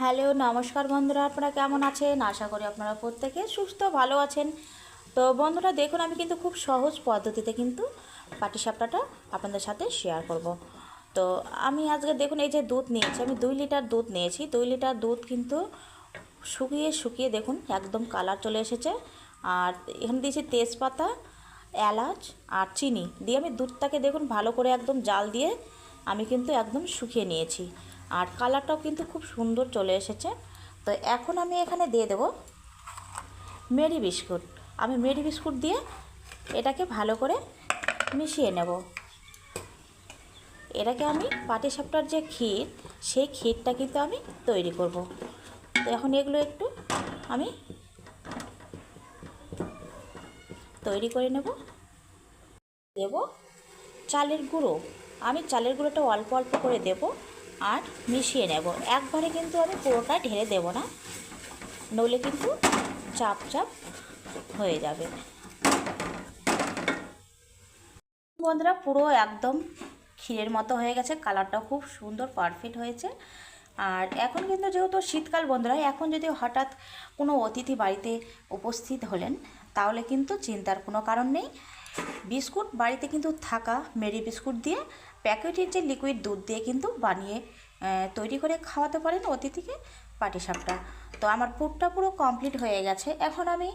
Hello, নমস্কার বন্ধুরা, আপনারা কেমন আছেন? আশা করি আপনারা প্রত্যেকে সুস্থ, ভালো আছেন। তো বন্ধুরা, দেখুন, আমি কিন্তু খুব সহজ পদ্ধতিতে কিন্তু পাটিসাপটাটা আপনাদের সাথে শেয়ার করব। তো আমি আজকে দেখুন, এই যে দুধ নিয়েছি, আমি দুই লিটার দুধ নিয়েছি। দুই লিটার দুধ কিন্তু শুকিয়ে শুকিয়ে দেখুন, একদম কালার চলে এসেছে। আর এখানে দিয়েছি তেজপাতা, এলাচ আর চিনি। দিয়ে আমি দুধটাকে দেখুন, ভালো করে একদম জাল দিয়ে আমি কিন্তু একদম শুকিয়ে নিয়েছি। আর কালারটাও কিন্তু খুব সুন্দর চলে এসেছে। তো এখন আমি এখানে দিয়ে দেব মেরি বিস্কুট। আমি মেরি বিস্কুট দিয়ে এটাকে ভালো করে মিশিয়ে নেব। এটাকে আমি পাটিসাপটার যে ক্ষীর, সেই ক্ষীরটা কিন্তু আমি তৈরি করব। তো এখন এগুলো একটু আমি তৈরি করে নেব। দেব চালের গুঁড়ো। আমি চালের গুঁড়োটা অল্প অল্প করে দেব। আর মিশিয়ে নেব। একবারে কিন্তু আমি পুরোটা ঢেলে দেব না। নইলে কিন্তু চাপ চাপ হয়ে যাবে। বন্ধুরা, পুরো একদম ক্ষীরের মতো হয়ে গেছে। কালারটা খুব সুন্দর, পারফেক্ট হয়েছে। আর এখন কিন্তু যেহেতু শীতকাল বন্ধুরা, এখন যদি হঠাৎ কোনো অতিথি বাড়িতে উপস্থিত হলেন, তাহলে কিন্তু চিন্তার কোনো কারণ নেই। বিস্কুট বাড়িতে কিন্তু থাকা মেরি বিস্কুট দিয়ে প্যাকেটের যে লিকুইড দুধ দিয়ে কিন্তু বানিয়ে তৈরি করে খাওয়াতে পারেন অতিথিকে পাটিসাপটা। তো আমার পুরটা পুরো কমপ্লিট হয়ে গেছে। এখন আমি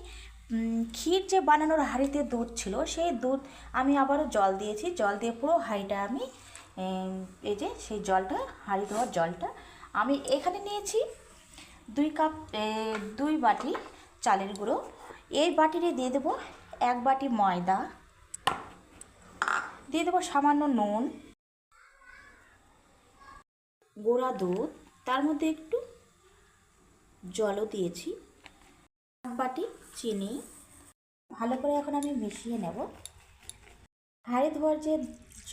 ক্ষীর যে বানানোর হাঁড়িতে দুধ ছিল, সেই দুধ আমি আবারও জল দিয়েছি। জল দিয়ে পুরো হাঁড়িটা আমি এই যে সেই জলটা, হাঁড়ি ধোয়ার জলটা আমি এখানে নিয়েছি দুই কাপ দুই বাটি চালের গুঁড়ো। এই বাটিরে দিয়ে দেবো এক বাটি ময়দা দিয়ে দেবো সামান্য নুন, গোড়া দুধ, তার মধ্যে একটু জলও দিয়েছি এক বাটি চিনি। ভালো করে এখন আমি মিশিয়ে নেব। হাঁড়ি ধোয়ার যে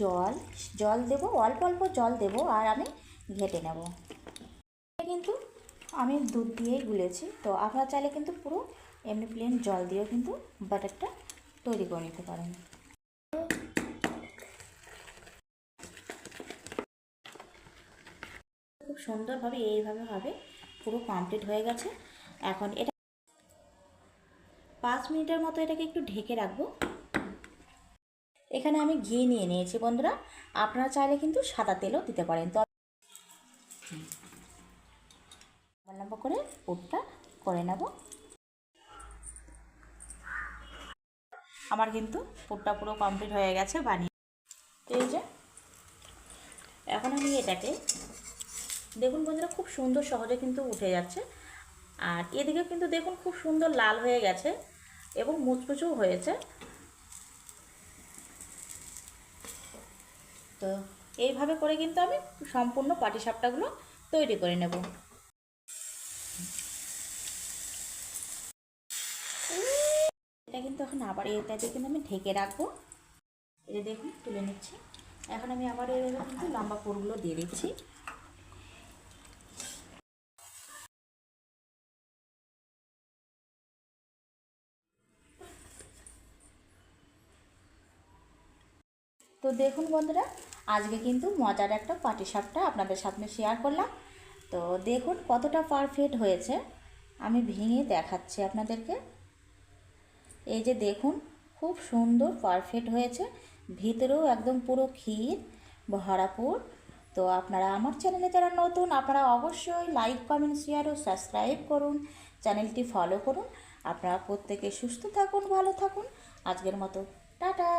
জল জল দেব, অল্প অল্প জল দেব আর আমি ঘেটে নেব। কিন্তু আমি দুধ দিয়েই গুলেছি, তো আপনারা চাইলে কিন্তু পুরো এমনি প্লেন জল দিয়েও কিন্তু বাটারটা তৈরি করে নিতে পারেন। খুব সুন্দরভাবে এইভাবে হবে, পুরো কমপ্লিট হয়ে গেছে। এখন এটা পাঁচ মিনিটের মতো এটাকে একটু ঢেকে রাখব। এখানে আমি ঘি নিয়ে নিয়েছি বন্ধুরা, আপনারা চাইলে কিন্তু সাদা তেলও দিতে পারেন। তো লম্বা করে পুরটা করে নেব। আমার কিন্তু পুরটা পুরো কমপ্লিট হয়ে গেছে বানিয়ে। এই যে, এখন আমি এটাকে দেখুন বন্ধুরা, খুব সুন্দর সহজে কিন্তু উঠে যাচ্ছে। আর এদিকে কিন্তু দেখুন খুব সুন্দর লাল হয়ে গেছে এবং মুচমুচও হয়েছে। তো এইভাবে করে কিন্তু আমি সম্পূর্ণ পাটিসাপটাগুলো তৈরি করে নেব। এটা কিন্তু এখন আবার এটাতে কিন্তু আমি ঢেকে রাখব। এটা দেখুন, তুলে নিচ্ছি। এখন আমি আবার এইভাবে কিন্তু লম্বা পুরগুলো দিয়ে দিচ্ছি। তো দেখুন বন্ধুরা, আজকে কিন্তু মজার একটা পাটিসাপটা আপনাদের সামনে শেয়ার করলাম। তো দেখুন কতটা পারফেক্ট হয়েছে। আমি ভেঙে দেখাচ্ছি আপনাদেরকে। এই যে দেখুন, খুব সুন্দর পারফেক্ট হয়েছে। ভিতরেও একদম পুরো ক্ষীর, ভরাপুর। তো আপনারা আমার চ্যানেলে যারা নতুন, আপনারা অবশ্যই লাইক কমেন্ট শেয়ার ও সাবস্ক্রাইব করুন। চ্যানেলটি ফলো করুন। আপনারা প্রত্যেকে সুস্থ থাকুন, ভালো থাকুন। আজকের মতো, টাটা!